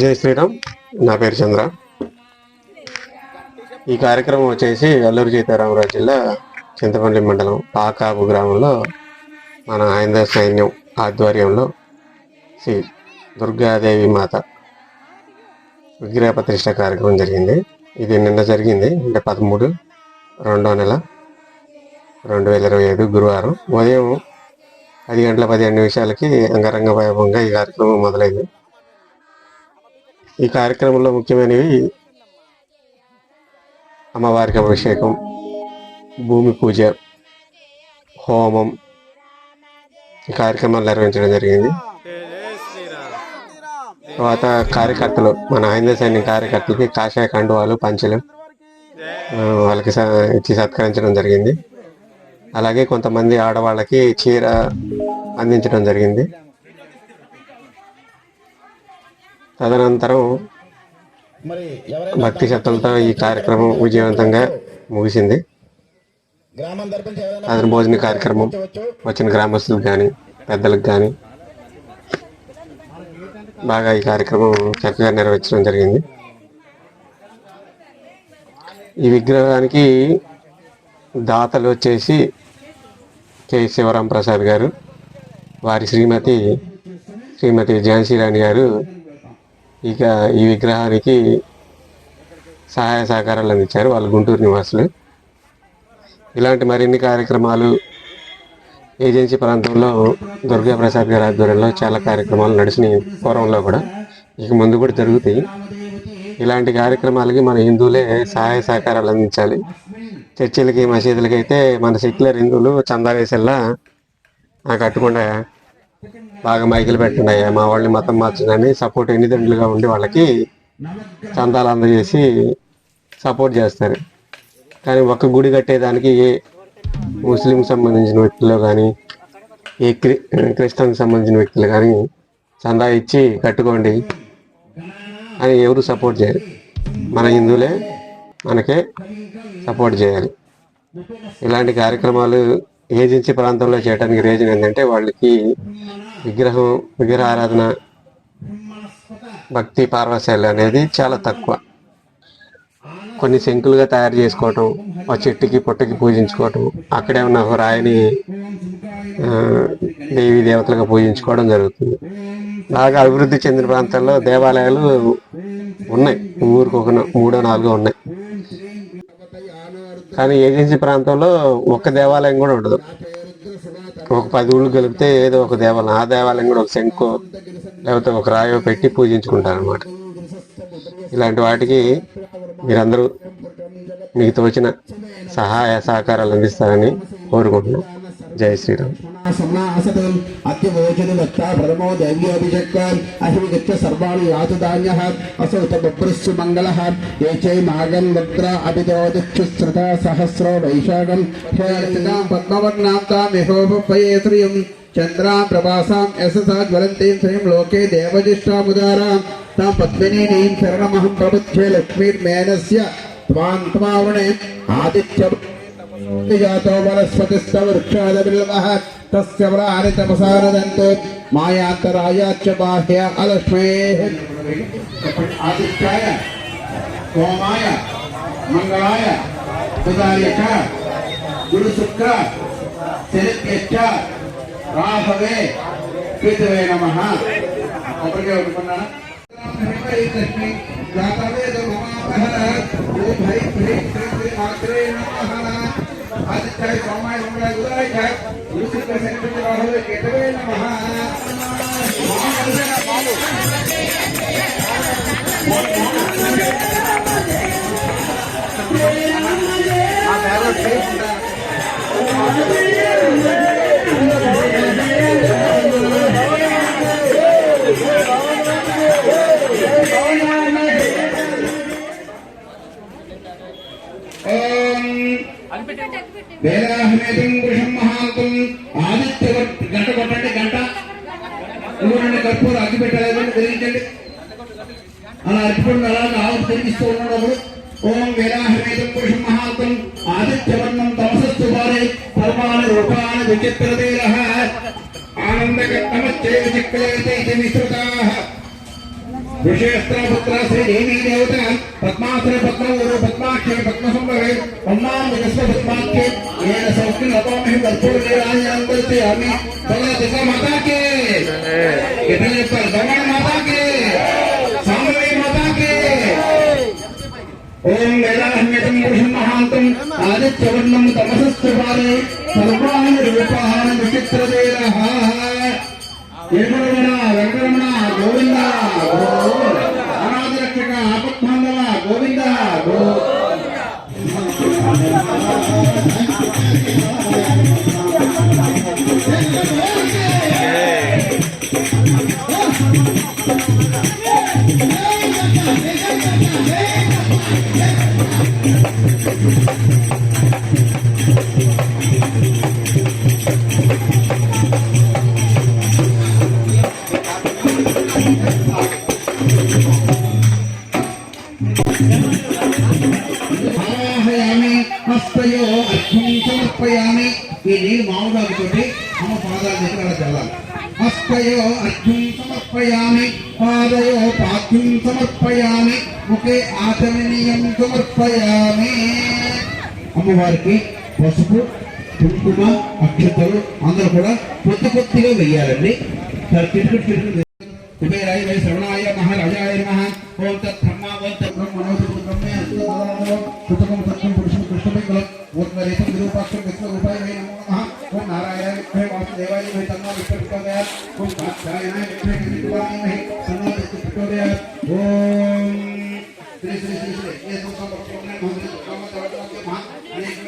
జై శ్రీరామ్. నా పేరు చంద్ర. ఈ కార్యక్రమం వచ్చేసి అల్లూరు సీతారామరాజు జిల్లా చింతపల్లి మండలం పాకాపు గ్రామంలో మన హైందవ సైన్యం ఆధ్వర్యంలో శ్రీ దుర్గాదేవి మాత విగ్రహ ప్రతిష్ట కార్యక్రమం జరిగింది. ఇది నిన్న జరిగింది. అంటే పదమూడు రెండో నెల రెండు వేల ఇరవై ఐదు గురువారం ఉదయం పది గంటల పదిహేను నిమిషాలకి అంగరంగ వైభవంగా ఈ కార్యక్రమం మొదలైంది. ఈ కార్యక్రమంలో ముఖ్యమైనవి అమ్మవారికి అభిషేకం భూమి పూజ హోమం ఈ కార్యక్రమాలు నిర్వహించడం జరిగింది. తర్వాత కార్యకర్తలు మన ఆయుధ సైన్యం కార్యకర్తలకి కాషాయ కండువాలు పంచలు వాళ్ళకి స- ఇచ్చి సత్కరించడం జరిగింది. అలాగే కొంతమంది ఆడవాళ్ళకి చీర అందించడం జరిగింది. తదనంతరం భక్తి శ్రద్ధలతో ఈ కార్యక్రమం విజయవంతంగా ముగిసింది. అతని భోజన కార్యక్రమం వచ్చిన గ్రామస్తులకు కానీ పెద్దలకు కానీ బాగా ఈ కార్యక్రమం చక్కగా నెరవేర్చడం జరిగింది. ఈ విగ్రహానికి దాతలు వచ్చేసి కె. శివరాం ప్రసాద్ గారు వారి శ్రీమతి శ్రీమతి ఝాన్సీ రాణి గారు ఇక ఈ విగ్రహానికి సహాయ సహకారాలు అందించారు వాళ్ళు గుంటూరు నివాసులు. ఇలాంటి మరిన్ని కార్యక్రమాలు ఏజెన్సీ ప్రాంతంలో దుర్గా ప్రసాద్ గారి ఆధ్వర్యంలో చాలా కార్యక్రమాలు నడిచినాయి పూర్వంలో కూడా ఇక ముందు కూడా జరుగుతాయి. ఇలాంటి కార్యక్రమాలకి మన హిందువులే సహాయ సహకారాలు అందించాలి. చర్చిలకి మసీదులకి అయితే మన సెక్యులర్ హిందువులు చందా వేసేలా కట్టకుండా బాగా మైకులు పెట్టండి మా వాళ్ళని మతం మార్చదని సపోర్ట్ ఎన్నిదండ్రులుగా ఉండి వాళ్ళకి చందాలు అందజేసి సపోర్ట్ చేస్తారు. కానీ ఒక్క గుడి కట్టేదానికి ఏ ముస్లింకి సంబంధించిన వ్యక్తులు కానీ ఏ క్రి క్రిస్టియన్కి సంబంధించిన వ్యక్తులు కానీ చందా ఇచ్చి కట్టుకోండి అని ఎవరు సపోర్ట్ చేయరు. మన హిందువులే మనకే సపోర్ట్ చేయాలి. ఇలాంటి కార్యక్రమాలు ఏజెన్సీ ప్రాంతంలో చేయడానికి రీజన్ ఏంటంటే వాళ్ళకి విగ్రహం విగ్రహ ఆరాధన భక్తి పార్వశాలు అనేది చాలా తక్కువ. కొన్ని శంకులుగా తయారు చేసుకోవటం ఆ చెట్టుకి పుట్టకి పూజించుకోవటం అక్కడే ఉన్న ఒక రాయిని దేవీ దేవతలుగా పూజించుకోవడం జరుగుతుంది. బాగా అభివృద్ధి చెందిన ప్రాంతాల్లో దేవాలయాలు ఉన్నాయి. ఊరికి ఒక మూడో నాలుగో ఉన్నాయి. కానీ ఏజెన్సీ ప్రాంతంలో ఒక్క దేవాలయం కూడా ఉండదు. ఒక పది ఊళ్ళు కలిపితే ఏదో ఒక దేవాలయం ఆ దేవాలయం కూడా ఒక శంకు లేకపోతే ఒక రాయో పెట్టి పూజించుకుంటారు అనమాట ఇలాంటి వాటికి మీరందరూ మీకు తోచిన సహాయ సహకారాలు అందిస్తారని కోరుకుంటున్నాం. జై శ్రీరామ్. సమాసతం అత్యవోచను దత్తా ప్రథమో దైవ్యోభిషక్వాన్ అహిమిగచ్చ సర్వాణి యాతు ధాన్యః అసౌత బభ్రస్సు మంగళః ఏ మాగం వక్ర అభిదోదిక్షుశ్రుత సహస్రో వైశాఖం హేళితాం పద్మవర్ణాం తామిహోపయే శ్రియం చంద్రాం ప్రభాసాం యశసా జ్వలంతీం శ్రీం లోకే దేవజిష్టాముదారాం తాం పద్మినీం శరణమహం ప్రబుద్ధే లక్ష్మీర్మేనస్య త్వాం త్వావృణే ఆదిత్య जातो वनस्पतिस्तवृक्षादबिल्मः तस्य व्रारितपसारदन्तो मायान्तरायाच्च बाह्य अलक्ष्मेः आदित्याय सोमाय मङ्गलाय ಮಾತ್ರೇ ನಮಃ జాతవేద మమాపహర ఓ భై భై శ్రీ శ్రీ మాత్రే నమః. ఆదిత్యాయ సోమాయ మంగళాయ బుధాయ చ గురు శుక్ర శనిత్యచ్చ రాహవే కేతువే నమః ఓం గంట కొట్టండి గంట. ఇంకోనండి కర్పూర అగ్గి పెట్టలేదండి వెలిగించండి అలా అర్పుడు అలా ఆవు తిరిగిస్తూ ఉన్నప్పుడు ఓం వేదాహమేతం పురుషం మహాత్వం ఆదిత్యవర్ణం తమసస్తు వారే పరమాను రూపాను విచిత్రదేర ఆనందగట్టమచ్చే విచిక్రయతే ఇది శ్రీ దేవీ దేవత పద్మాసన పద్మూరు పద్మాక్షి పద్మసంభవే పద్మాం విశ్వ పద్మాఖ్య மதம் கற்பூர்கிறாய் அன்பத்தி அமி தலை திச மாதா கே இதிலே பர் கமன் மாதா கே சாம்பவி மாதா கே ஓம் வேதாஹ்யதம் புருஷம் மகாந்தம் ஆதித்யவர்ணம் தமசஸ்திபாலே சர்வாணி ரூபாஹான விசித்திரதேரஹ ஏகரமணா வெங்கரமணா கோவிந்தா கோவிந்தா ஆராதரட்சக கோவிந்தா கோவிந்தா I'm హస్తయో అర్ఘ్యం సమర్పయామి ఈ నీరు మామూలుగా తోటి అమ్మ పాదాల దగ్గర అలా చల్లాలి హస్తయో అర్ఘ్యం సమర్పయామి. పాదయో పాద్యం సమర్పయామి. ముఖే ఆచమనీయం సమర్పయామి. అమ్మవారికి పసుపు కుంకుమ అక్షతలు అందరూ కూడా కొద్ది కొద్దిగా వెయ్యాలండి. కుబేరాయ వై శ్రవణాయ మహారాజాయ నమః. ఓం తత్ బ్రహ్మ ఓం తత్ బ్రహ్మ మనోజు బ్రహ్మే అస్మదానమో సుతకం సత్యం పురుషం కృష్ణపింగళం ఓం వరేతం విరూపాక్షం విశ్వరూపాయ వై నమో నమః ఓం నారాయణ విగ్రహ వాసుదేవాయ వై తన్నో విష్ణుదేవాయ ఓం కాక్షాయనాయ విగ్రహ విగ్రహాయ వై సన్నో విష్ణుదేవాయ ఓం శ్రీ శ్రీ శ్రీ శ్రీ ఏ సంకల్ప మహా అనేక